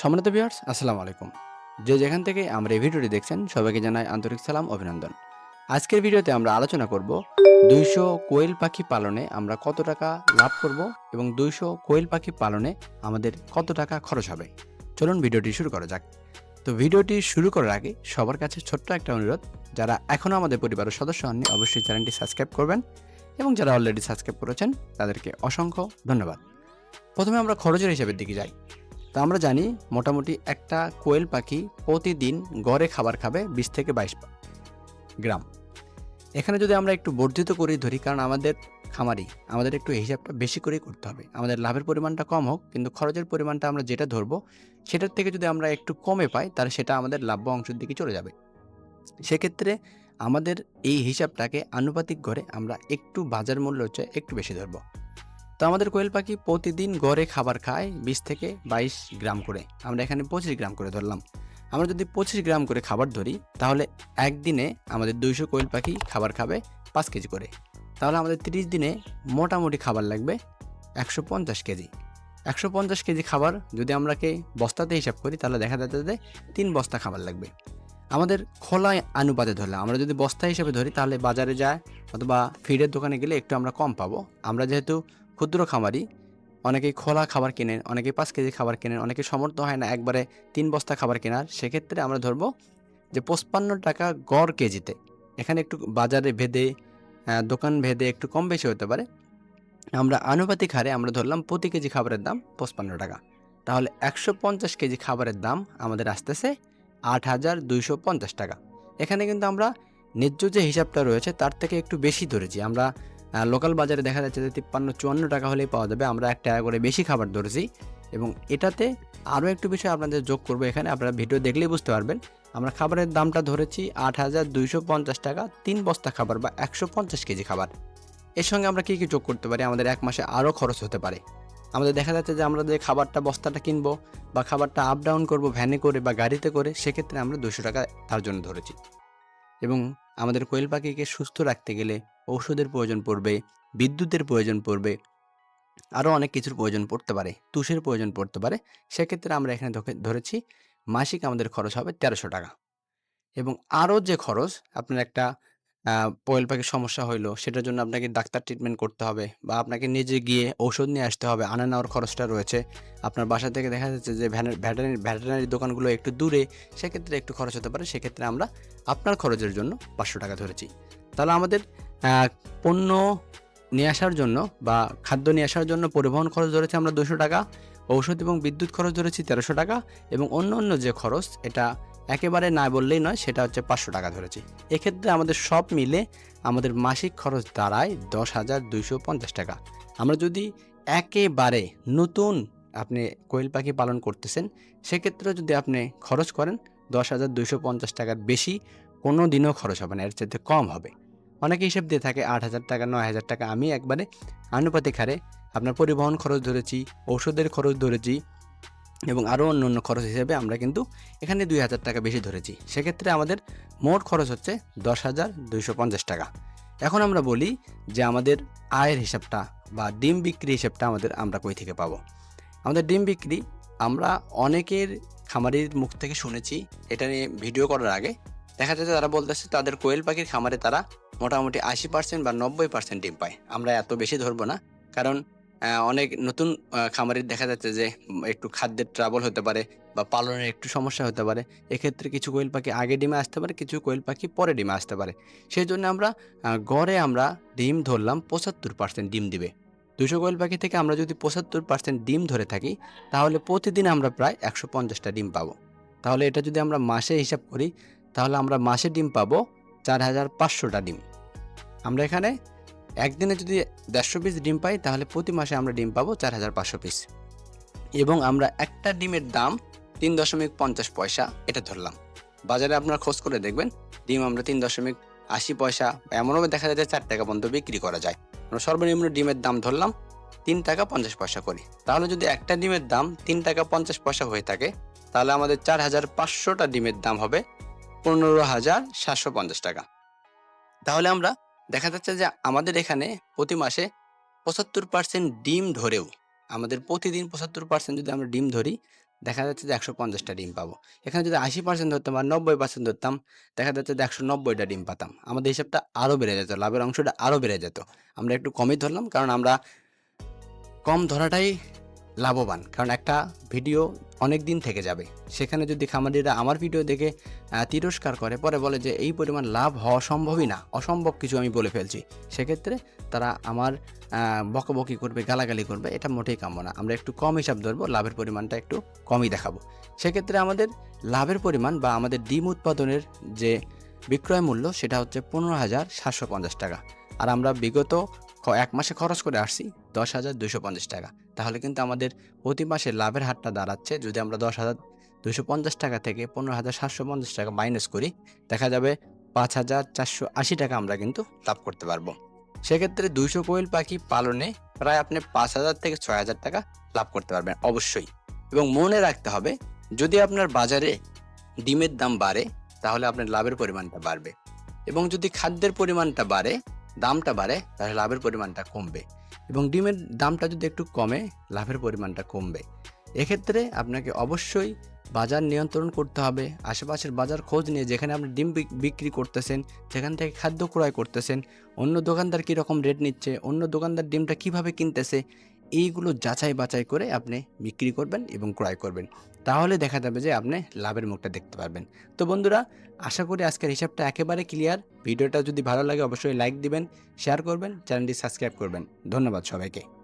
সম্মানিত ভিউয়ার্স আসসালামু আলাইকুম। যে যেখান থেকে আমরা এই ভিডিওটি দেখছেন, সবাইকে জানাই আন্তরিক সালাম, অভিনন্দন। আজকের ভিডিওতে আমরা আলোচনা করব দুইশো কোয়েল পাখি পালনে আমরা কত টাকা লাভ করব এবং দুইশো কোয়েল পাখি পালনে আমাদের কত টাকা খরচ হবে। চলুন ভিডিওটি শুরু করা যাক। তো ভিডিওটি শুরু করার আগে সবার কাছে ছোট্ট একটা অনুরোধ, যারা এখনও আমাদের পরিবারের সদস্য হননি, অবশ্যই চ্যানেলটি সাবস্ক্রাইব করবেন এবং যারা অলরেডি সাবস্ক্রাইব করেছেন, তাদেরকে অসংখ্য ধন্যবাদ। প্রথমে আমরা খরচের হিসাবের দিকে যাই। তা আমরা জানি মোটামুটি একটা কোয়েল পাখি প্রতিদিন গড়ে খাবার খাবে বিশ থেকে বাইশ গ্রাম। এখানে যদি আমরা একটু বর্ধিত করে ধরি, কারণ আমাদের খামারি, আমাদের একটু হিসাবটা বেশি করেই করতে হবে। আমাদের লাভের পরিমাণটা কম হোক, কিন্তু খরচের পরিমাণটা আমরা যেটা ধরবো, সেটার থেকে যদি আমরা একটু কমে পাই, তাহলে সেটা আমাদের লাভ্য অংশের দিকে চলে যাবে। সেক্ষেত্রে আমাদের এই হিসাবটাকে আনুপাতিক করে আমরা একটু বাজার মূল্য হচ্ছে একটু বেশি ধরবো। তো আমাদের কোয়েল পাখি প্রতিদিন গড়ে খাবার খায় বিশ থেকে বাইশ গ্রাম করে। আমরা এখানে পঁচিশ গ্রাম করে ধরলাম। আমরা যদি পঁচিশ গ্রাম করে খাবার ধরি, তাহলে একদিনে আমাদের দুইশো কোয়েল পাখি খাবার খাবে পাঁচ কেজি করে। তাহলে আমাদের তিরিশ দিনে মোটামুটি খাবার লাগবে একশো পঞ্চাশ কেজি। একশো পঞ্চাশ কেজি খাবার যদি আমরাকে বস্তাতে হিসাব করি, তাহলে দেখা যাচ্ছে যে তিন বস্তা খাবার লাগবে। আমাদের খোলা আনুপাতে ধরলে আমরা যদি বস্তা হিসেবে ধরি, তাহলে বাজারে যায় অথবা ফিডের দোকানে গেলে একটু আমরা কম পাবো। আমরা যেহেতু ক্ষুদ্র খামারি, অনেকেই খোলা খাবার কেনেন, অনেকেই পাঁচ কেজি খাবার কেনেন অনেকে সমর্থ হয় না একবারে তিন বস্তা খাবার কেনার। সেক্ষেত্রে আমরা ধরবো যে পঁচপান্ন টাকা গড় কেজিতে, এখানে একটু বাজারে ভেদে দোকান ভেদে একটু কম বেশি হতে পারে। আমরা আনুপাতিক হারে আমরা ধরলাম প্রতি কেজি খাবারের দাম পঁচপান্ন টাকা। তাহলে একশো পঞ্চাশ কেজি খাবারের দাম আমাদের আসতেছে আট হাজার দুইশো পঞ্চাশ টাকা। এখানে কিন্তু আমরা ন্যায্য যে হিসাবটা রয়েছে তার থেকে একটু বেশি ধরেছি। আমরা লোকাল বাজারে দেখা যাচ্ছে যে তিপ্পান্ন, চুয়ান্ন টাকা হলেই পাওয়া যাবে। আমরা এক টাকা করে বেশি খাবার ধরেছি এবং এটাতে আরও একটু বিষয় আপনাদের যোগ করব এখানে। আপনারা ভিডিও দেখলেই বুঝতে পারবেন। আমরা খাবারের দামটা ধরেছি আট হাজার দুইশো পঞ্চাশ টাকা, তিন বস্তা খাবার বা একশো পঞ্চাশ কেজি খাবার। এর সঙ্গে আমরা কী কী যোগ করতে পারি? আমাদের এক মাসে আরও খরচ হতে পারে। আমাদের দেখা যাচ্ছে যে আমরা যে খাবারটা বস্তাটা কিনবো বা খাবারটা আপ ডাউন করব ভ্যানে করে বা গাড়িতে করে, সেক্ষেত্রে আমরা দুশো টাকা তার জন্য ধরেছি। এবং আমাদের কোয়েল পাখিকে সুস্থ রাখতে গেলে ঔষধের প্রয়োজন পড়বে, বিদ্যুতের প্রয়োজন পড়বে আরও অনেক কিছুর প্রয়োজন পড়তে পারে, তুষের প্রয়োজন পড়তে পারে। সেক্ষেত্রে আমরা এখানে ধরেছি মাসিক আমাদের খরচ হবে তেরোশো টাকা। এবং আরও যে খরচ, আপনার একটা কোয়েল পাখির সমস্যা হইল, সেটার জন্য আপনাকে ডাক্তার ট্রিটমেন্ট করতে হবে বা আপনাকে নিজে গিয়ে ঔষধ নিয়ে আসতে হবে, আনা নেওয়ার খরচটা রয়েছে। আপনার বাসা থেকে দেখা যাচ্ছে যে ভ্যাটেনারি ভ্যাটেনারি দোকানগুলো একটু দূরে, সেক্ষেত্রে একটু খরচ হতে পারে, সেক্ষেত্রে আমরা আপনার খরচের জন্য পাঁচশো টাকা ধরেছি। তাহলে আমাদের পণ্য নিয়ে আসার জন্য বা খাদ্য নিয়ে আসার জন্য পরিবহন খরচ ধরেছি আমরা দুশো টাকা, ঔষধ এবং বিদ্যুৎ খরচ ধরেছি তেরোশো টাকা এবং অন্য অন্য যে খরচ, এটা একেবারে না বললেই নয়, সেটা হচ্ছে পাঁচশো টাকা ধরেছি। এক্ষেত্রে আমাদের সব মিলে আমাদের মাসিক খরচ দাঁড়ায় দশ হাজার দুইশো পঞ্চাশ টাকা। আমরা যদি একেবারে নতুন আপনি কোয়েল পাখি পালন করতেছেন সেক্ষেত্রে যদি আপনি খরচ করেন দশ হাজার দুইশো পঞ্চাশ টাকার বেশি কোনো দিনও খরচ হবে না, এর চাইতে কম হবে। অনেকে হিসেব দিয়ে থাকে, আট হাজার টাকা, নয় হাজার টাকা, আমি একবারে আনুপাতিক হারে আপনার পরিবহন খরচ ধরেছি, ঔষধের খরচ ধরেছি এবং আরও অন্য অন্য খরচ হিসেবে আমরা কিন্তু এখানে দুই হাজার টাকা বেশি ধরেছি। সেক্ষেত্রে আমাদের মোট খরচ হচ্ছে দশ হাজার দুইশো পঞ্চাশ টাকা। এখন আমরা বলি যে আমাদের আয়ের হিসাবটা বা ডিম বিক্রি হিসাবটা আমাদের আমরা কই থেকে পাবো? আমাদের ডিম বিক্রি আমরা অনেকের খামারির মুখ থেকে শুনেছি, এটা নিয়ে ভিডিও করার আগে। দেখা যাচ্ছে তারা বলতেছে তাদের কোয়েল পাখির খামারে তারা মোটামুটি আশি পার্সেন্ট বা নব্বই পার্সেন্ট ডিম পায়। আমরা এত বেশি ধরবো না। কারণ অনেক নতুন খামারির দেখা যাচ্ছে যে একটু খাদ্যের ট্রাবল হতে পারে বা পালনের একটু সমস্যা হতে পারে। এক্ষেত্রে কিছু কোয়েল পাখি আগে ডিমে আসতে পারে, কিছু কোয়েল পাখি পরে ডিমে আসতে পারে। সেই জন্য আমরা গড়ে আমরা ডিম ধরলাম পঁচাত্তর পার্সেন্ট ডিম দিবে। দুশো কোয়েল পাখি থেকে আমরা যদি পঁচাত্তর পার্সেন্ট ডিম ধরে থাকি, তাহলে প্রতিদিন আমরা প্রায় একশো পঞ্চাশটা ডিম পাবো। তাহলে এটা যদি আমরা মাসে হিসাব করি তাহলে আমরা মাসে ডিম পাবো চার হাজার পাঁচশোটা ডিম। আমরা এখানে একদিনে যদি দেড়শো পিস ডিম পাই, তাহলে প্রতি মাসে আমরা ডিম পাবো চার হাজার পাঁচশো পিস। এবং আমরা একটা ডিমের দাম তিন দশমিক পঞ্চাশ পয়সা, এটা ধরলাম। বাজারে আপনারা খোঁজ করে দেখবেন, ডিম আমরা তিন দশমিক আশি পয়সা এমনও দেখা যায় যে চার টাকা পর্যন্ত বিক্রি করা যায়। আমরা সর্বনিম্ন ডিমের দাম ধরলাম তিন টাকা পঞ্চাশ পয়সা করি। তাহলে যদি একটা ডিমের দাম তিন টাকা পঞ্চাশ পয়সা হয়ে থাকে, তাহলে আমাদের চার হাজার পাঁচশোটা ডিমের দাম হবে পনেরো হাজার সাতশো পঞ্চাশ টাকা। তাহলে আমরা দেখা যাচ্ছে যে আমাদের এখানে প্রতি মাসে পঁচাত্তর পার্সেন্ট ডিম ধরেও, আমাদের প্রতিদিন পঁচাত্তর পার্সেন্ট যদি আমরা ডিম ধরি, দেখা যাচ্ছে যে একশো পঞ্চাশটা ডিম পাবো। এখানে যদি আশি পার্সেন্ট ধরতাম বা নব্বই পার্সেন্ট ধরতাম, দেখা যাচ্ছে যে একশো নব্বইটা ডিম পাতাম। আমাদের হিসাবটা আরও বেড়ে যেত, লাভের অংশটা আরও বেড়ে যেত। আমরা একটু কমই ধরলাম, কারণ আমরা কম ধরাটাই লাভবান। কারণ একটা ভিডিও অনেক দিন থেকে যাবে। সেখানে যদি খামারিরা আমার ভিডিও দেখে তিরস্কার করে, পরে বলে যে, এই পরিমাণ লাভ হওয়া সম্ভবই না, অসম্ভব কিছু আমি বলে ফেলছি। সেক্ষেত্রে তারা আমার বকবকি করবে, গালাগালি করবে, এটা মোটেই কাম্য না। আমরা একটু কম হিসাব ধরবো, লাভের পরিমাণটা একটু কমই দেখাবো। সেক্ষেত্রে আমাদের লাভের পরিমাণ বা আমাদের ডিম উৎপাদনের যে বিক্রয় মূল্য, সেটা হচ্ছে পনেরো হাজার সাতশো পঞ্চাশ টাকা। আর আমরা বিগত এক মাসে খরচ করে আসছি দশ হাজার দুশো পঞ্চাশ টাকা। তাহলে কিন্তু আমাদের প্রতি মাসে লাভের হারটা দাঁড়াচ্ছে। যদি আমরা দশ হাজার দুশো পঞ্চাশ টাকা থেকে পনেরো হাজার সাতশো পঞ্চাশ টাকা মাইনাস করি, দেখা যাবে পাঁচ হাজার চারশো আশি টাকা আমরা কিন্তু লাভ করতে পারব। সেক্ষেত্রে দুইশো কোয়েল পাখি পালনে প্রায় আপনি পাঁচ হাজার থেকে ছয় হাজার টাকা লাভ করতে পারবেন, অবশ্যই। এবং মনে রাখতে হবে, যদি আপনার বাজারে ডিমের দাম বাড়ে, তাহলে আপনার লাভের পরিমাণটা বাড়বে। এবং যদি খাদ্যের পরিমাণটা বাড়ে, দামটা বাড়ে, তাহলে লাভের পরিমাণটা কমবে। এবং ডিমের দামটা যদি একটু কমে, লাভের পরিমাণটা কমবে। এক্ষেত্রে আপনাকে অবশ্যই বাজার নিয়ন্ত্রণ করতে হবে। আশেপাশের বাজার খোঁজ নিয়ে যেখানে আপনি ডিম বিক্রি করতেছেন, সেখান থেকে খাদ্য ক্রয় করতেছেন, অন্য দোকানদার কীরকম রেট নিচ্ছে, অন্য দোকানদার ডিমটা কীভাবে কিনতেছে এইগুলো যাচাই বাছাই করে আপনি বিক্রি করবেন এবং ক্রয় করবেন। তাহলে দেখা যাবে যে আপনি লাভের মুখটা দেখতে পারবেন। তো বন্ধুরা, আশা করি আজকের হিসাবটা একেবারে ক্লিয়ার ভিডিওটা যদি ভালো লাগে, অবশ্যই লাইক দিবেন শেয়ার করবেন, চ্যানেলটি সাবস্ক্রাইব করবেন। ধন্যবাদ সবাইকে।